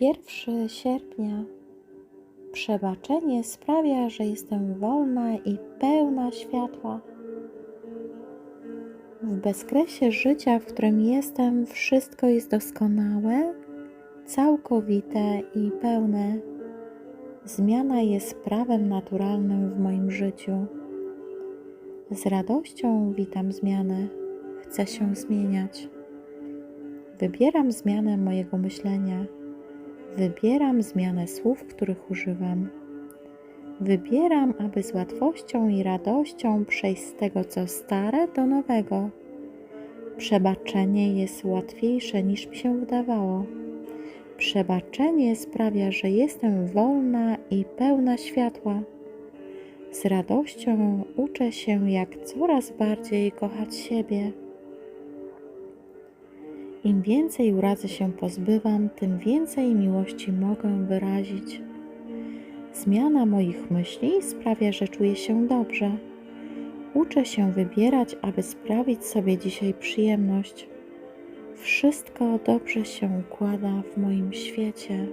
1 sierpnia. Przebaczenie sprawia, że jestem wolna i pełna światła. W bezkresie życia, w którym jestem, wszystko jest doskonałe, całkowite i pełne. Zmiana jest prawem naturalnym w moim życiu. Z radością witam zmianę. Chcę się zmieniać. Wybieram zmianę mojego myślenia. Wybieram zmianę słów, których używam. Wybieram, aby z łatwością i radością przejść z tego, co stare, do nowego. Przebaczenie jest łatwiejsze niż mi się wydawało. Przebaczenie sprawia, że jestem wolna i pełna światła. Z radością uczę się, jak coraz bardziej kochać siebie. Im więcej urazy się pozbywam, tym więcej miłości mogę wyrazić. Zmiana moich myśli sprawia, że czuję się dobrze. Uczę się wybierać, aby sprawić sobie dzisiaj przyjemność. Wszystko dobrze się układa w moim świecie.